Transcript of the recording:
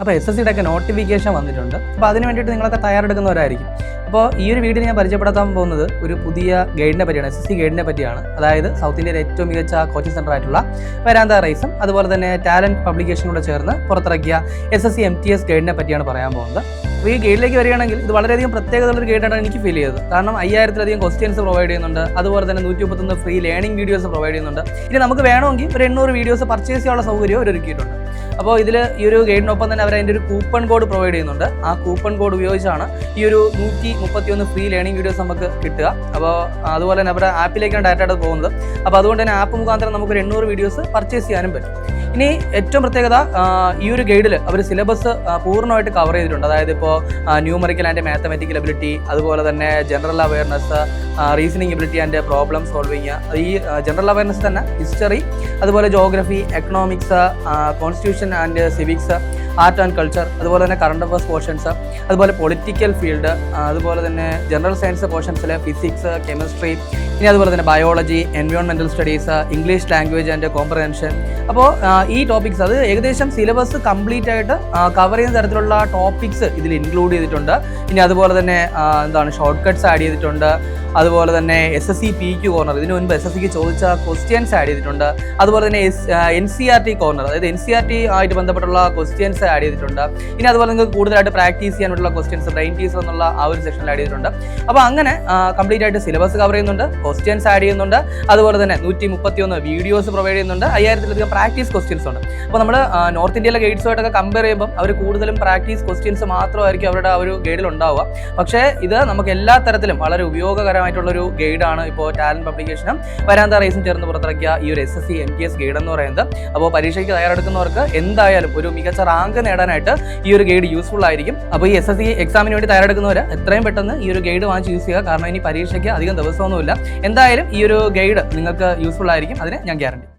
അപ്പോൾ S S സിയുടെ ഒക്കെ നോട്ടിഫിക്കേഷൻ വന്നിട്ടുണ്ട്. അപ്പോൾ അതിന് വേണ്ടിയിട്ട് നിങ്ങളൊക്കെ തയ്യാറെടുക്കുന്നവരായിരിക്കും. അപ്പോൾ ഈ ഒരു വീഡിയോ ഞാൻ പരിചയപ്പെടുത്താൻ പോകുന്നത് ഒരു പുതിയ ഗൈഡിനെ പറ്റിയാണ് എസ് എസ് സി ഗൈഡിനെ പറ്റിയാണ്. അതായത് സൗത്ത് ഇന്ത്യയിലെ ഏറ്റവും മികച്ച കോച്ചിങ് സെന്റർ ആയിട്ടുള്ള വരാന്ത റൈസും അതുപോലെ തന്നെ ടാലന്റ് പബ്ലിക്കേഷനും കൂടെ ചേർന്ന് പുറത്തിറക്കിയ S S C M T S ഗൈഡിനെ പറ്റിയാണ് പറയാൻ പോകുന്നത്. അപ്പോൾ ഈ ഗൈഡിലേക്ക് വരികയാണെങ്കിൽ ഇത് വളരെയധികം പ്രത്യേകതയുള്ളൊരു ഗൈഡാണ് എനിക്ക് ഫീൽ ചെയ്തത്. കാരണം അയ്യായിരത്തിലധികം ക്വസ്റ്റ്യൻസ് പ്രൊവൈഡ് ചെയ്യുന്നുണ്ട്. അതുപോലെ തന്നെ നൂറ്റി മുപ്പത്തൊന്ന് ഫ്രീ ലേണിംഗ് വീഡിയോസ് പ്രൊവൈഡ് ചെയ്യുന്നുണ്ട്. ഇനി നമുക്ക് വേണമെങ്കിൽ ഒരു എണ്ണൂറ് വീഡിയോസ് പർച്ചേസ് ചെയ്യാനുള്ള സൗകര്യം ഒരുക്കിയിട്ടുണ്ട് അപ്പോൾ ഇതിൽ ഈ ഒരു ഗൈഡിനൊപ്പം തന്നെ അവർ അതിന്റെ ഒരു കൂപ്പൺ കോഡ് പ്രൊവൈഡ് ചെയ്യുന്നുണ്ട്. ആ കൂപ്പൺ കോഡ് ഉപയോഗിച്ചാണ് ഈ ഒരു നൂറ്റി മുപ്പത്തിയൊന്ന് ഫ്രീ ലേണിംഗ് വീഡിയോസ് നമുക്ക് കിട്ടുക. അപ്പോൾ അതുപോലെ തന്നെ അവരുടെ ആപ്പിലേക്കാണ് ഡയറക്റ്റായിട്ട് പോകുന്നത്. അപ്പോൾ അതുകൊണ്ട് തന്നെ ആപ്പ് മുഖാന്തരം നമുക്ക് ഒരു എണ്ണൂറ് വീഡിയോസ് പർച്ചേസ് ചെയ്യാനും പറ്റും. ഇനി ഏറ്റവും പ്രത്യേകത ഈ ഒരു ഗൈഡിൽ അവർ സിലബസ് പൂർണമായിട്ട് കവർ ചെയ്തിട്ടുണ്ട്. അതായത് ഇപ്പോൾ ന്യൂമറിക്കൽ ആൻഡ് മാത്തമാറ്റിക്കൽ എബിലിറ്റി അതുപോലെ തന്നെ general awareness reasoning ability and problem solving ഈ ജനറൽ അവയർനെസ് തന്നെ ഹിസ്റ്ററി അതുപോലെ geography economics constitution and civics art and culture അതുപോലെ തന്നെ കറണ്ട് അഫയേഴ്സ് പോർഷൻസ് അതുപോലെ പൊളിറ്റിക്കൽ ഫീൽഡ് അതുപോലെ തന്നെ ജനറൽ സയൻസ് പോർഷൻസിൽ ഫിസിക്സ് കെമിസ്ട്രി ഇനി അതുപോലെ തന്നെ biology എൻവയോൺമെന്റൽ studies English language and comprehension അപ്പോൾ ഈ ടോപ്പിക്സ് അത് ഏകദേശം സിലബസ് കംപ്ലീറ്റ് ആയിട്ട് കവർ ചെയ്യുന്ന തരത്തിലുള്ള ടോപ്പിക്സ് ഇതിൽ ഇൻക്ലൂഡ് ചെയ്തിട്ടുണ്ട്. ഇനി അതുപോലെ തന്നെ എന്താണ് ഷോർട്ട് കട്ട്സ് ആഡ് ചെയ്തിട്ടുണ്ട്. അതുപോലെ തന്നെ S S C P Q corner ഇതിനു മുൻപ് എസ് എസ് സിക്ക് ചോദിച്ച ക്വസ്റ്റ്യൻസ് ആഡ് ചെയ്തിട്ടുണ്ട്. അതുപോലെ തന്നെ N C R T corner അതായത് എൻ സി ആർ ടി ആയിട്ട് ബന്ധപ്പെട്ടുള്ള ക്വസ്റ്റ്യൻസ് ആഡ് ചെയ്തിട്ടുണ്ട്. ഇനി അതുപോലെ നിങ്ങൾക്ക് കൂടുതലായിട്ട് പ്രാക്ടീസ് ചെയ്യാനുള്ള ക്വസ്റ്റ്യൻസ് ബ്രെയിൻ ടീസർ എന്നുള്ള ആ ഒരു സെക്ഷനിൽ ആഡ് ചെയ്തിട്ടുണ്ട്. അപ്പോൾ അങ്ങനെ കംപ്ലീറ്റ് ആയിട്ട് സിലബസ് കവർ ചെയ്യുന്നുണ്ട് ക്വസ്റ്റ്യൻസ് ആഡ് ചെയ്യുന്നുണ്ട് അതുപോലെ തന്നെ നൂറ്റി മുപ്പത്തിയൊന്ന് വീഡിയോസ് പ്രൊവൈഡ് ചെയ്യുന്നുണ്ട് അയ്യായിരത്തിലധികം പ്രാക്ടീസ് ക്വസ്റ്റ്യൻസ് ഉണ്ട്. അപ്പോൾ നമ്മൾ നോർത്ത് ഇന്ത്യയിലെ ഗൈഡ്സുമായിട്ടൊക്കെ കമ്പയർ ചെയ്യുമ്പോൾ അവർ കൂടുതലും പ്രാക്ടീസ് ക്വസ്റ്റ്യൻസ് മാത്രമായിരിക്കും അവരുടെ ആ ഒരു ഗൈഡിൽ ഉണ്ടാവുക. പക്ഷേ ഇത് നമുക്ക് എല്ലാ തരത്തിലും വളരെ ഉപയോഗകരമായിട്ടുള്ളൊരു ഗൈഡാണ് ഇപ്പോൾ ടാലന്റ് പബ്ലിക്കേഷനും വരാന്ത റേസും ചേർന്ന് പുറത്തിറക്കിയ ഈ ഒരു S S C M P S guide എന്ന് പറയുന്നത്. അപ്പോൾ പരീക്ഷയ്ക്ക് തയ്യാറെടുക്കുന്നവർക്ക് എന്തായാലും ഒരു മികച്ച റാങ്ക് നേടാനായിട്ട് ഈ ഒരു ഗൈഡ് യൂസ്ഫുൾ ആയിരിക്കും. അപ്പോൾ ഈ എസ് എസ് സി എക്സാമിന് വേണ്ടി തയ്യാറെടുക്കുന്നവർ എത്രയും പെട്ടെന്ന് ഈ ഒരു ഗൈഡ് വാങ്ങിച്ച് യൂസ് ചെയ്യുക. കാരണം ഇനി പരീക്ഷയ്ക്ക് അധികം ദിവസമൊന്നുമില്ല. എന്തായാലും ഈ ഒരു ഗൈഡ് നിങ്ങൾക്ക് യൂസ്ഫുൾ ആയിരിക്കും. അതിന് ഞാൻ ഗ്യാരണ്ടി